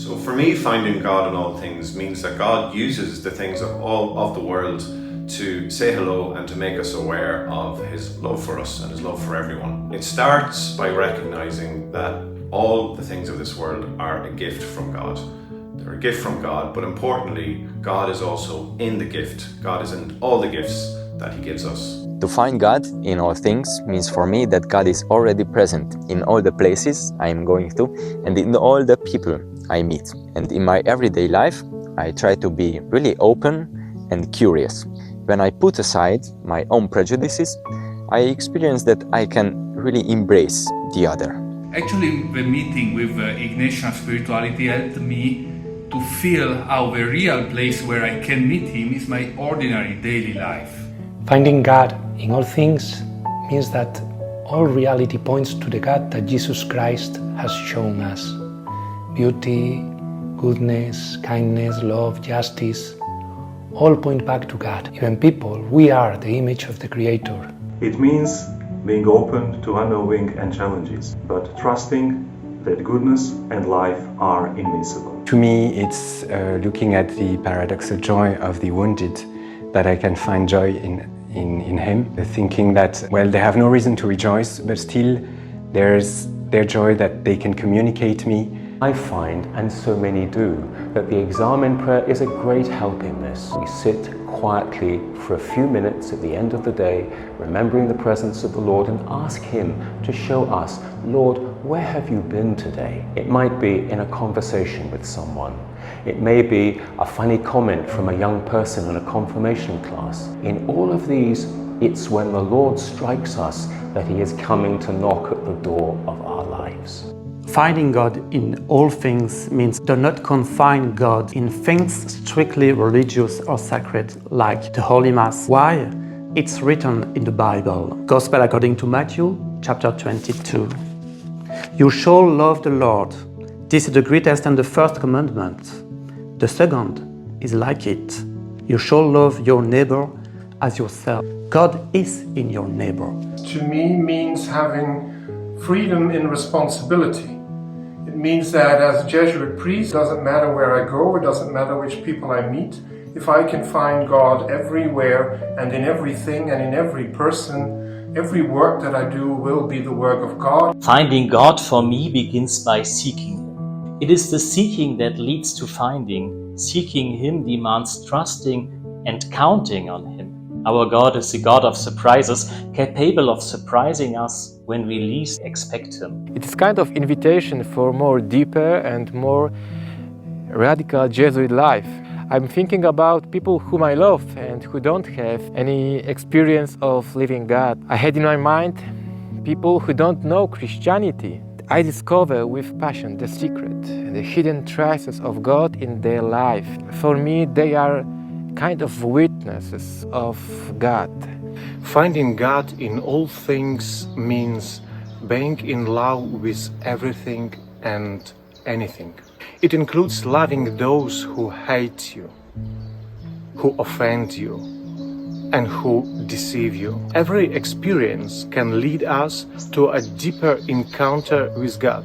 So for me, finding God in all things means that God uses the things of all of the world to say hello and to make us aware of His love for us and His love for everyone. It starts by recognizing that all the things of this world are a gift from God. They're a gift from God, but importantly, God is also in the gift. God is in all the gifts that He gives us. To find God in all things means for me that God is already present in all the places I am going to and in all the people I meet. And in my everyday life, I try to be really open and curious. When I put aside my own prejudices, I experience that I can really embrace the other. Actually, the meeting with uh, Ignatian spirituality helped me to feel how the real place where I can meet him is my ordinary daily life. Finding God in all things means that all reality points to the God that Jesus Christ has shown us. Beauty, goodness, kindness, love, justice, all point back to God. Even people, we are the image of the Creator. It means being open to unknowing and challenges, but trusting that goodness and life are invincible. To me, it's uh, looking at the paradoxal joy of the wounded that I can find joy in, in, in him, the thinking that, well, they have no reason to rejoice, but still there's their joy that they can communicate me. I find, and so many do, that the exam in prayer is a great help in this. We sit quietly for a few minutes at the end of the day, remembering the presence of the Lord, and ask Him to show us, Lord, where have you been today? It might be in a conversation with someone. It may be a funny comment from a young person in a confirmation class. In all of these, it's when the Lord strikes us that He is coming to knock at the door of our lives. Finding God in all things means do not confine God in things strictly religious or sacred, like the Holy Mass. Why? It's written in the Bible. Gospel according to Matthew, chapter 22. You shall love the Lord. This is the greatest and the first commandment. The second is like it. You shall love your neighbor as yourself. God is in your neighbor. To me means having freedom in responsibility. Means that as a Jesuit priest, it doesn't matter where I go, it doesn't matter which people I meet. If I can find God everywhere and in everything and in every person, every work that I do will be the work of God. Finding God for me begins by seeking Him. It is the seeking that leads to finding. Seeking Him demands trusting and counting on Him. Our God is a God of surprises, capable of surprising us when we least expect Him. It is kind of invitation for more deeper and more radical Jesuit life. I'm thinking about people whom I love and who don't have any experience of living God. I had in my mind people who don't know Christianity. I discover with passion the secret, the hidden traces of God in their life. For me, they are kind of witnesses of God. Finding God in all things means being in love with everything and anything. It includes loving those who hate you, who offend you, and who deceive you. Every experience can lead us to a deeper encounter with God.